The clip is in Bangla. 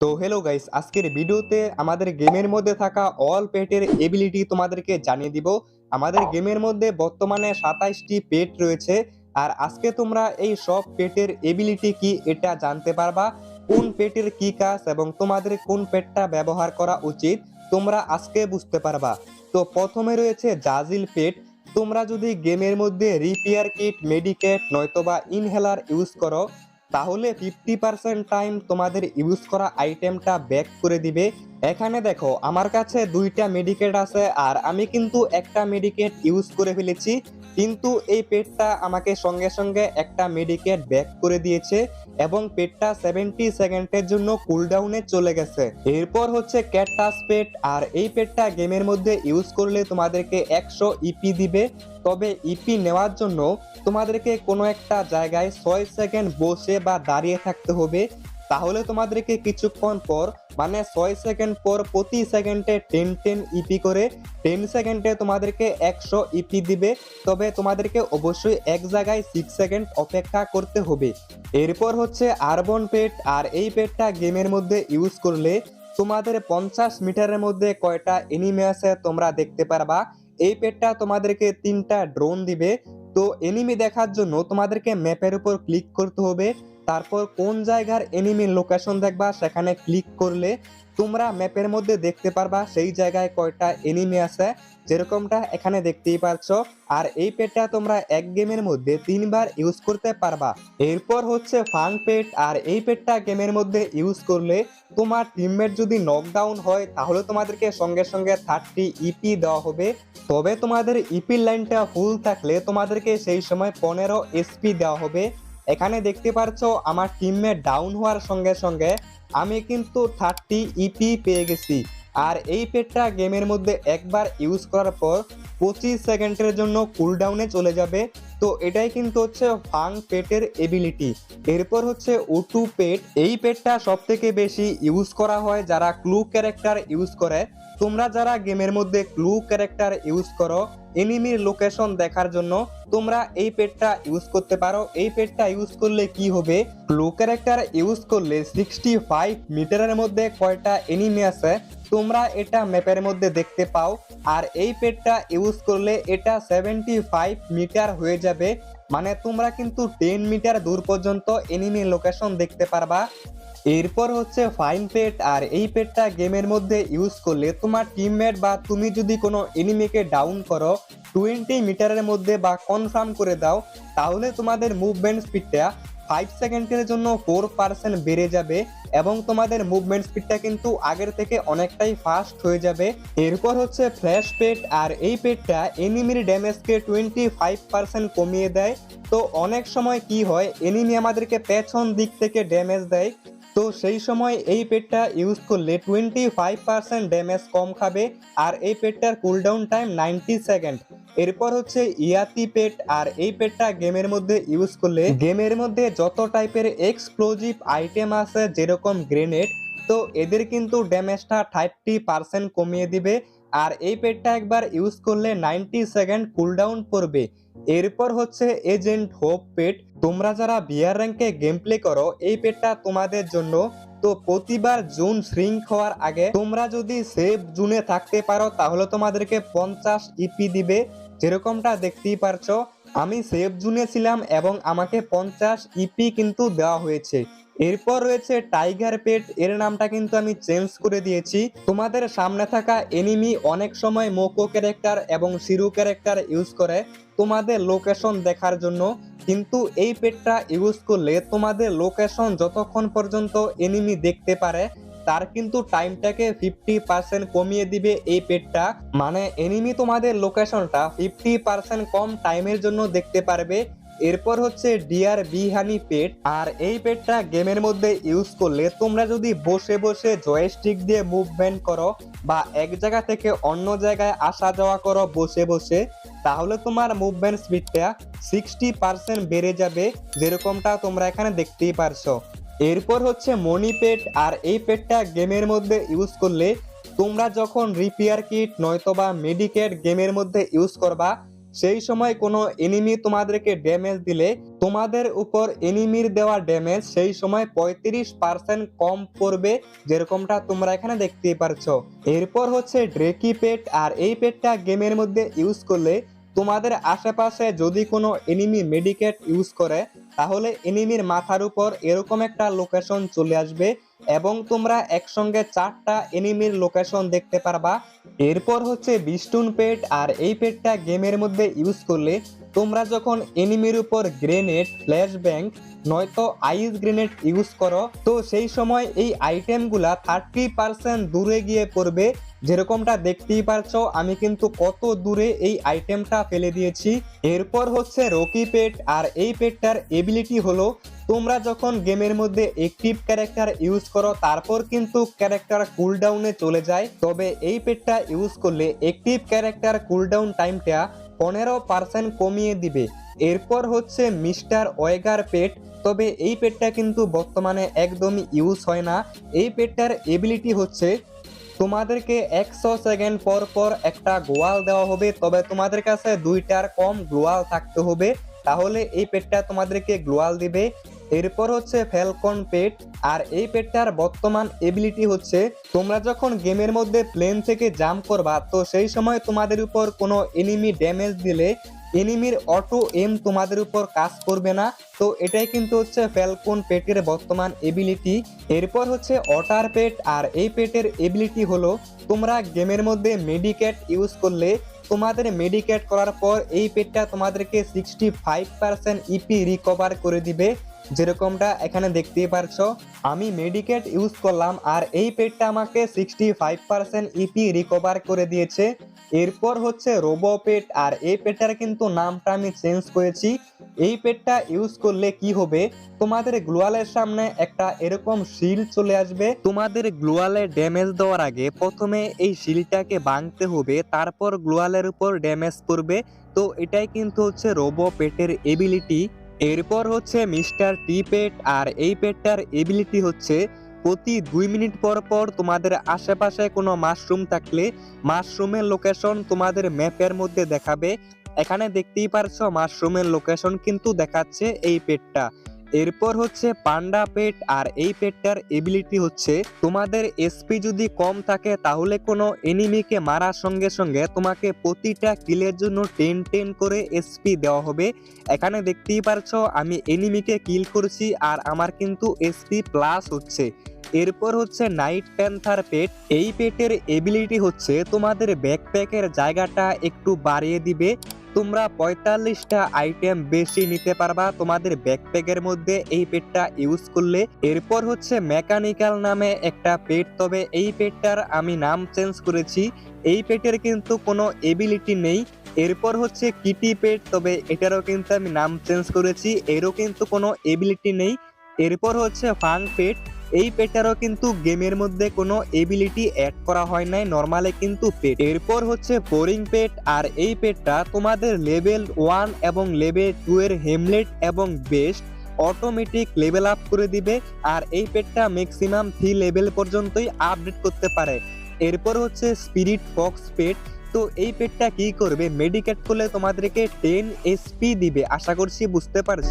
তো হ্যালো গাইস আজকের ভিডিওতে আমাদের গেমের মধ্যে থাকা অল পেটের এবিলিটি তোমাদেরকে জানিয়ে দিব। আমাদের গেমের মধ্যে বর্তমানে সাতাইশটি পেট রয়েছে। আর আজকে তোমরা এই সব পেটের এবিলিটি কি এটা জানতে পারবা। কোন পেটের কি কাজ এবং তোমাদের কোন পেটটা ব্যবহার করা উচিত, তোমরা আজকে বুঝতে পারবা। তো প্রথমে রয়েছে জাজিল পেট তোমরা যদি গেমের মধ্যে রিপেয়ার কিট মেডিকেট নয়তোবা ইনহেলার ইউজ করো তাহলে ফিফটি পার্সেন্ট টাইম তোমাদের ইউজ করা আইটেমটা ব্যাক করে দিবে এখানে দেখো, আমার কাছে দুইটা মেডিকেট আছে আর আমি কিন্তু একটা মেডিকেট ইউজ করে ফেলেছি, কিন্তু এই পেটটা আমাকে সঙ্গে সঙ্গে একটা মেডিকেট ব্যাক করে দিয়েছে এবং পেটটা সেভেন্টি সেকেন্ডের জন্য কুলডাউনে চলে গেছে। এরপর হচ্ছে ক্যাটাস পেট আর এই পেটটা গেমের মধ্যে ইউজ করলে তোমাদেরকে একশো ইপি দিবে, তবে ইপি নেওয়ার জন্য তোমাদেরকে কোনো একটা জায়গায় ছয় সেকেন্ড বসে বা দাঁড়িয়ে থাকতে হবে তাহলে তোমাদেরকে কিছুক্ষণ পর মানে ছয় সেকেন্ড পর প্রতি সেকেন্ডে টেন টেন ইপি করে টেন সেকেন্ডে তোমাদেরকে একশো ইপি দিবে। তবে তোমাদেরকে অবশ্যই এক জায়গায় সিক্স সেকেন্ড অপেক্ষা করতে হবে। এরপর হচ্ছে আরবন পেট, আর এই পেটটা গেমের মধ্যে ইউজ করলে তোমাদের পঞ্চাশ মিটারের মধ্যে কয়টা এনিমে আছে তোমরা দেখতে পারবা। এই পেটটা তোমাদেরকে তিনটা ড্রোন দিবে। তো এনিমি দেখার জন্য তোমাদেরকে ম্যাপের উপর ক্লিক করতে হবে। তারপর কোন জায়গার এনিমির লোকেশন দেখবা, সেখানে ক্লিক করলে তোমরা ম্যাপের মধ্যে দেখতে পারবা সেই জায়গায় কয়টা এনিমি আছে, যেরকমটা এখানে দেখতেই পারছ আর এই পেটটা তোমরা এক গেমের মধ্যে তিনবার ইউজ করতে পারবা। এরপর হচ্ছে ফান পেট আর এই পেটটা গেমের মধ্যে ইউজ করলে তোমার টিমমেট যদি নকডাউন হয়, তাহলে তোমাদেরকে সঙ্গে সঙ্গে থার্টি ইপি দেওয়া হবে। তবে তোমাদের ইপি লাইনটা ফুল থাকলে তোমাদেরকে সেই সময় পনেরো এসপি দেওয়া হবে। এখানে দেখতে পারছ আমার টিমমেট ডাউন হওয়ার সঙ্গে সঙ্গে আমি কিন্তু থার্টি ইপি পেয়ে গেছি। আর এই পেটটা গেমের মধ্যে একবার ইউজ করার পর পঁচিশ সেকেন্ডের জন্য কুলডাউনে চলে যাবে। তো এটাই কিন্তু হচ্ছে ফাং পেটের এবিলিটি এরপর হচ্ছে ওটু পেট এই পেটটা সব থেকে বেশি ইউজ করা হয় যারা ক্লু ক্যারেক্টার ইউজ করে। তোমরা যারা গেমের মধ্যে ক্লু ক্যারেক্টার ইউজ করো এনিমির লোকেশন দেখার জন্য তোমরা এই পেটটা ইউজ করতে পারো। এই পেটটা ইউজ করলে কি হবে? ক্লু ক্যারেক্টার ইউজ করলে সিক্সটি ফাইভ মিটারের মধ্যে কয়টা এনিমি আছে, তোমরা এটা ম্যাপের মধ্যে দেখতে পাও। আর এই পেটটা ইউজ করলে এটা সেভেন্টি ফাইভ মিটার হয়ে যাবে। মানে তোমরা কিন্তু টেন মিটার দূর পর্যন্ত এনিমি লোকেশন দেখতে পারবা। এরপর হচ্ছে ফাইন পেট আর এই পেটটা গেমের মধ্যে ইউজ করলে তোমার টিমমেট বা তুমি যদি কোনো এনিমিকে ডাউন করো টোয়েন্টি মিটারের মধ্যে বা কনফার্ম করে দাও, তাহলে তোমাদের মুভমেন্ট স্পিডটা ফাইভ সেকেন্ডের জন্য ফোর পার্সেন্ট বেড়ে যাবে এবং তোমাদের মুভমেন্ট স্পিডটা কিন্তু আগের থেকে অনেকটাই ফাস্ট হয়ে যাবে। এরপর হচ্ছে ফ্ল্যাশ পেট আর এই পেটটা এনিমির ড্যামেজকে টোয়েন্টি ফাইভ পার্সেন্ট কমিয়ে দেয়। তো অনেক সময় কি হয় এনিমি আমাদেরকে পেছন দিক থেকে ড্যামেজ দেয়। তো সেই সময় এই পেটটা ইউজ করলে টোয়েন্টি ফাইভ পার্সেন্ট ড্যামেজ কম খাবে আর এই পেটটার কুলডাউন টাইম নাইনটি সেকেন্ড এরপর হচ্ছে ইয়াতি পেট আর এই পেটটা গেমের মধ্যে ইউজ করলে গেমের মধ্যে যত টাইপের এক্সপ্লোজিভ আইটেম আছে যেরকম গ্রেনেড তো এদের কিন্তু ড্যামেজটা থার্টি পার্সেন্ট কমিয়ে দিবে আর এই পেডটা একবার ইউজ করলে নাইনটি সেকেন্ড কুলডাউন পড়বে এরপর হচ্ছে এজেন্ট হোপ পেট তোমরা যারা বিয়ার র্যাঙ্কে গেম প্লে করো, এই পেডটা তোমাদের জন্য। তো প্রতিবার জুন শ্রিঙ্ক হওয়ার আগে তোমরা যদি সেভ জুনে থাকতে পারো, তাহলে তোমাদেরকে পঞ্চাশ ইপি দিবে। যেরকমটা দেখতেই পারছ। আমি সেভ জুনে ছিলাম এবং আমাকে পঞ্চাশ ইপি কিন্তু দেওয়া হয়েছে। এরপর রয়েছে টাইগার পেট, এর নামটা কিন্তু আমি চেঞ্জ করে দিয়েছি। তোমাদের সামনে থাকা এনিমি অনেক সময় মোকো ক্যারেক্টার এবং সিরু ক্যারেক্টার ইউজ করে তোমাদের লোকেশন দেখার জন্য। কিন্তু এই পেটটা ইউজ করলে তোমাদের লোকেশন যতক্ষণ পর্যন্ত এনিমি দেখতে পারে তার কিন্তু টাইমটাকে ফিফটি পার্সেন্ট কমিয়ে দিবে এই পেটটা মানে এনিমি তোমাদের লোকেশনটা ফিফটি পার্সেন্ট কম টাইমের জন্য দেখতে পারবে। এরপর হচ্ছে ডিআর বিহানি পেট আর এই পেটটা গেমের মধ্যে ইউজ করলে তোমরা যদি বসে বসে জয়স্টিক দিয়ে মুভমেন্ট করো বা এক জায়গা থেকে অন্য জায়গায় আসা যাওয়া করো বসে বসে, তাহলে তোমার মুভমেন্ট স্পিডটা সিক্সটি পার্সেন্ট বেড়ে যাবে, যেরকমটা তোমরা এখানে দেখতেই পারছ। এরপর হচ্ছে মনি পেট, আর এই পেটটা গেমের মধ্যে ইউজ করলে তোমরা যখন রিপেয়ার কিট নয়তোবা মেডিকেট গেমের মধ্যে ইউজ করবা, সেই সময় কোনো এনিমি তোমাদেরকে ড্যামেজ দিলে তোমাদের উপর এনিমির দেওয়া ড্যামেজ সেই সময় পঁয়ত্রিশ পার্সেন্ট কম পড়বে, যেরকমটা তোমরা এখানে দেখতেই পারছ। এরপর হচ্ছে ড্রেকি পেট, আর এই পেটটা গেমের মধ্যে ইউজ করলে তোমাদের আশেপাশে যদি কোনো এনিমি মেডিকেট ইউজ করে তাহলে এনিমির মাথার উপর এরকম একটা লোকেশন চলে আসবে এবং তোমরা একসঙ্গে চারটা এনিমির লোকেশন দেখতে পারবা। এরপর হচ্ছে বিষ্টুন পেট আর এই পেটটা গেমের মধ্যে ইউজ করলে তোমরা যখন এনিমির উপর গ্রেনেড ফ্ল্যাশ ব্যাংক নয়তো আইস গ্রেনেড ইউজ করো। তো সেই সময় এই আইটেমগুলা থার্টি পার্সেন্ট দূরে গিয়ে পড়বে। যেরকমটা দেখতেই পারছ, আমি কিন্তু কত দূরে এই আইটেমটা ফেলে দিয়েছি। এরপর হচ্ছে রকি পেট, আর এই পেটটার এবিলিটি হলো, তোমরা যখন গেমের মধ্যে একটিভ ক্যারেক্টার ইউজ করো, তারপর কিন্তু ক্যারেক্টার কুলডাউনে চলে যায়। তবে এই পেটটা ইউজ করলে একটিভ ক্যারেক্টার কুলডাউন টাইমটা পনেরো পার্সেন্ট কমিয়ে দিবে। এরপর হচ্ছে মিস্টার ওয়েগার পেট তবে এই পেটটা কিন্তু বর্তমানে একদমই ইউজ হয় না। এই পেটটার এবিলিটি হচ্ছে, তোমাদেরকে একশো সেকেন্ড পর পর একটা গোয়াল দেওয়া হবে, তবে তোমাদের কাছে দুইটার কম গ্লোয়াল থাকতে হবে। তাহলে এই পেটটা তোমাদেরকে গ্লোয়াল দিবে। এরপর হচ্ছে ফ্যালকন পেট, আর এই পেটটার বর্তমান এবিলিটি হচ্ছে, তোমরা যখন গেমের মধ্যে প্লেন থেকে জাম্প করবা, তো সেই সময় তোমাদের উপর কোনো এনিমি ড্যামেজ দিলে এনিমির অটো এম তোমাদের উপর কাজ করবে না। তো এটাই কিন্তু হচ্ছে ফ্যালকন পেটের বর্তমান এবিলিটি এরপর হচ্ছে অটার পেট আর এই পেটের এবিলিটি হলো তোমরা গেমের মধ্যে মেডিকেট ইউজ করলে তোমাদের মেডিকেট করার পর এই পেটটা তোমাদেরকে sixty five percent EP recover করে দিবে। যেরকমটা এখানে দেখতেই পারছ। আমি মেডিকেট ইউজ করলাম আর এই পেটটা আমাকে sixty five percent EP recover করে দিয়েছে। এরপর হচ্ছে রোবো পেট আর এই পেটটার কিন্তু নামটা আমি চেঞ্জ করেছি। এই পেটটা ইউজ করলে কি হবে? তোমাদের গ্লোয়ালের সামনে একটা এরকম শিল চলে আসবে। তোমাদের গ্লোয়ালে ড্যামেজ দেওয়ার আগে প্রথমে এই শিলটাকে ভাঙতে হবে, তারপর গ্লোয়ালের উপর ড্যামেজ পড়বে তো এটাই কিন্তু হচ্ছে রোবো পেটের এবিলিটি। এরপর হচ্ছে মিস্টার টি পেট আর এই পেটটার এবিলিটি হচ্ছে প্রতি দুই মিনিট পর পর তোমাদের আশেপাশে কোনো মাশরুম থাকলে মাশরুমের লোকেশন তোমাদের ম্যাপের মধ্যে দেখাবে। এখানে দেখতেই পারছ মাশরুমের লোকেশন কিন্তু দেখাচ্ছে এই পেটটা এরপর হচ্ছে পান্ডা পেট আর এই পেটটার এবিলিটি হচ্ছে তোমাদের এসপি যদি কম থাকে তাহলে কোনো এনিমিকে মারার সঙ্গে সঙ্গে তোমাকে প্রতিটা কিলের জন্য টেন টেন করে এসপি দেওয়া হবে। এখানে দেখতেই পারছ আমি এনিমিকে কিল করছি আর আমার কিন্তু এসপি প্লাস হচ্ছে। এরপর হচ্ছে নাইট প্যান্থার পেট এই পেটের এবিলিটি হচ্ছে তোমাদের ব্যাকপ্যাকের জায়গাটা একটু বাড়িয়ে দিবে। তোমরা পঁয়তাল্লিশটা আইটেম বেশি নিতে পারবা তোমাদের ব্যাকপ্যাকের মধ্যে এই পেটটা ইউজ করলে। এরপর হচ্ছে মেকানিক্যাল নামে একটা পেট তবে এই পেটটার আমি নাম চেঞ্জ করেছি। এই পেটের কিন্তু কোনো এবিলিটি নেই। এরপর হচ্ছে কিটি পেট তবে এটারও কিন্তু আমি নাম চেঞ্জ করেছি। এরও কিন্তু কোনো এবিলিটি নেই। এরপর হচ্ছে ফাং পেট এই পেটটারও কিন্তু গেমের মধ্যে কোনো এবিলিটি অ্যাড করা হয় নাই নর্মালে কিন্তু পেট এরপর হচ্ছে বোরিং পেট আর এই পেটটা তোমাদের লেভেল ওয়ান এবং লেভেল টু এর হেমলেট এবং বেস্ট অটোমেটিক লেভেল আপ করে দিবে, আর এই পেটটা ম্যাক্সিমাম থ্রি লেভেল পর্যন্তই আপডেট করতে পারে। এরপর হচ্ছে স্পিরিট ফক্স পেট তো এই পেটটা কি করবে? মেডিকেট করলে তোমাদেরকে টেন এসপি দিবে, আশা করছি বুঝতে পারছ।